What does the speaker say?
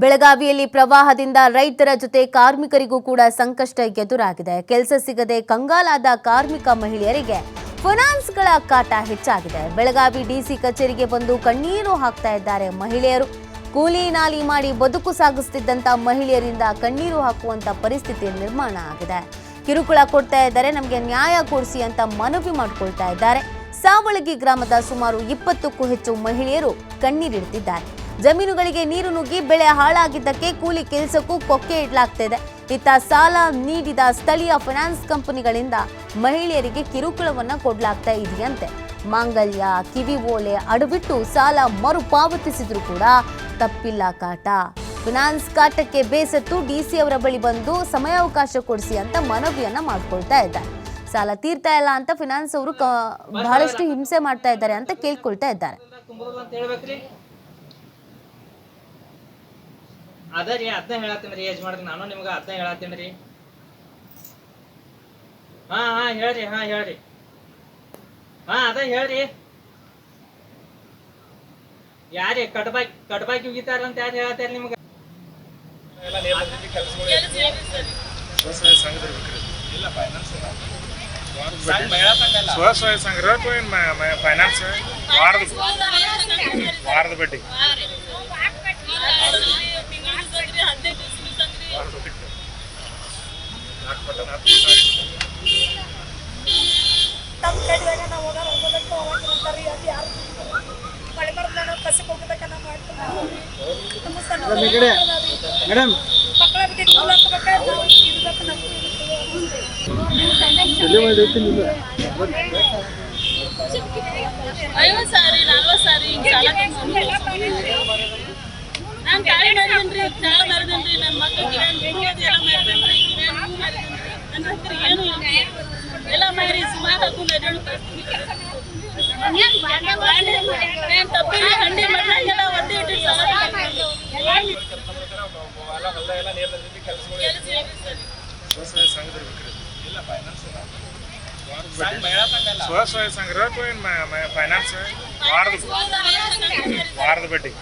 ಬೆಳಗಾವಿಯಲ್ಲಿ ಪ್ರವಾಹದಿಂದ ರೈತರ ಜೊತೆ ಕಾರ್ಮಿಕರಿಗೂ ಕೂಡ ಸಂಕಷ್ಟ ಎದುರಾಗಿದೆ. ಕೆಲಸ ಸಿಗದೆ ಕಂಗಾಲಾದ ಕಾರ್ಮಿಕ ಮಹಿಳೆಯರಿಗೆ ಫೈನಾನ್ಸ್ಗಳ ಕಾಟ ಹೆಚ್ಚಾಗಿದೆ. ಬೆಳಗಾವಿ ಡಿಸಿ ಕಚೇರಿಗೆ ಬಂದು ಕಣ್ಣೀರು ಹಾಕ್ತಾ ಇದ್ದಾರೆ ಮಹಿಳೆಯರು. ಕೂಲಿ ನಾಲಿ ಮಾಡಿ ಬದುಕು ಸಾಗಿಸ್ತಿದ್ದಂಥ ಮಹಿಳೆಯರಿಂದ ಕಣ್ಣೀರು ಹಾಕುವಂತ ಪರಿಸ್ಥಿತಿ ನಿರ್ಮಾಣ ಆಗಿದೆ. ಕಿರುಕುಳ ಕೊಡ್ತಾ ಇದ್ದಾರೆ, ನಮಗೆ ನ್ಯಾಯ ಕೊಡಿಸಿ ಅಂತ ಮನವಿ ಮಾಡಿಕೊಳ್ತಾ ಇದ್ದಾರೆ. ಸಾವಳಗಿ ಗ್ರಾಮದ ಸುಮಾರು ಇಪ್ಪತ್ತಕ್ಕೂ ಹೆಚ್ಚು ಮಹಿಳೆಯರು ಕಣ್ಣೀರಿಡ್ತಿದ್ದಾರೆ. ಜಮೀನುಗಳಿಗೆ ನೀರು ನುಗ್ಗಿ ಬೆಳೆ ಹಾಳಾಗಿದ್ದಕ್ಕೆ ಕೂಲಿ ಕೆಲಸಕ್ಕೂ ಕೊಕ್ಕೆ ಇಡಲಾಗ್ತಿದೆ. ಇತ್ತ ಸಾಲ ನೀಡಿದ ಸ್ಥಳೀಯ ಫೈನಾನ್ಸ್ ಕಂಪನಿಗಳಿಂದ ಮಹಿಳೆಯರಿಗೆ ಕಿರುಕುಳವನ್ನ ಕೊಡಲಾಗ್ತಾ ಇದೆಯಂತೆ. ಮಾಂಗಲ್ಯ, ಕಿವಿ ಓಲೆ ಅಡುಬಿಟ್ಟು ಸಾಲ ಮರುಪಾವತಿಸಿದ್ರು ಕೂಡ ತಪ್ಪಿಲ್ಲ ಕಾಟ. ಫಿನಾನ್ಸ್ ಕಾಟಕ್ಕೆ ಬೇಸತ್ತು ಡಿಸಿ ಅವರ ಬಳಿ ಬಂದು ಸಮಯಾವಕಾಶ ಕೊಡಿಸಿ ಅಂತ ಮನವಿಯನ್ನ ಮಾಡ್ಕೊಳ್ತಾ ಇದ್ದಾರೆ. ಸಾಲ ತೀರ್ತಾ ಇಲ್ಲ ಅಂತ ಫಿನಾನ್ಸ್ ಅವರು ಬಹಳಷ್ಟು ಹಿಂಸೆ ಮಾಡ್ತಾ ಇದ್ದಾರೆ ಅಂತ ಕೇಳ್ಕೊಳ್ತಾ ಇದ್ದಾರೆ. ಅದ ರೀ ಅದನ್ನ ಹೇಳತ್ತೀನಿ ರೀ ಏಜ್ ಮಾಡಿದ್ರಿ ನಾನು ನಿಮ್ಗೆ ಅದನ್ನ ಹೇಳತ್ತೀನಿ ರೀ. ಹಾ ಹಾ ಹೇಳ್ರಿ ಹಾ ಹೇಳ್ರಿ. ಹಾ ಅದ ಹೇಳ್ರಿ. ಯಾರಿ ಕಡ್ಬಾಕಿ ಕಡ್ಬಾಕಿ ಉಗಿತಾರ ಅಂತ ಯಾರು ಹೇಳತ್ತಾರ ನಿಮ್ಗೆ? ಸ್ವಸಹಾಯ ಸಂಘ ಫೈನಾನ್ಸ್ ವಾರದ ವಾರದ ಬಡ್ಡಿ. ನಮ್ಮ ಕಡೆದಾಗ ನಾವು ಹೋಗಾರ ಹೋಗೋದಕ್ಕೆ ಹೋಗಂಗಿರಂತಾರ್ರಿ ಅದು ಯಾರು ಮಳೆ ಬರ್ತದ ನಾವು ಕಸಕ್ಕೆ ಹೋಗ್ಬೇಕ ನಾವು ಮಾಡ್ತೀವಿ ನಮ್ಮ ಸಣ್ಣ ಮೇಡಮ್. ಮಕ್ಕಳ ಬಗ್ಗೆ ನಾವು ಇರ್ಬೇಕು ನಮಗೂ ಐವತ್ತು ಸಾವಿರ ನಲ್ವತ್ತು ಸಾವಿರ ನಾನು ಗಾಡಿ ನನ್ನ ಮಕ್ಕಳಿಗೆ ಸ್ವಸಹಾಯ ಸಂಘ ಫೈನಾನ್ಸ್ ವಾರದ ವಾರದ ಬಡ್ಡಿ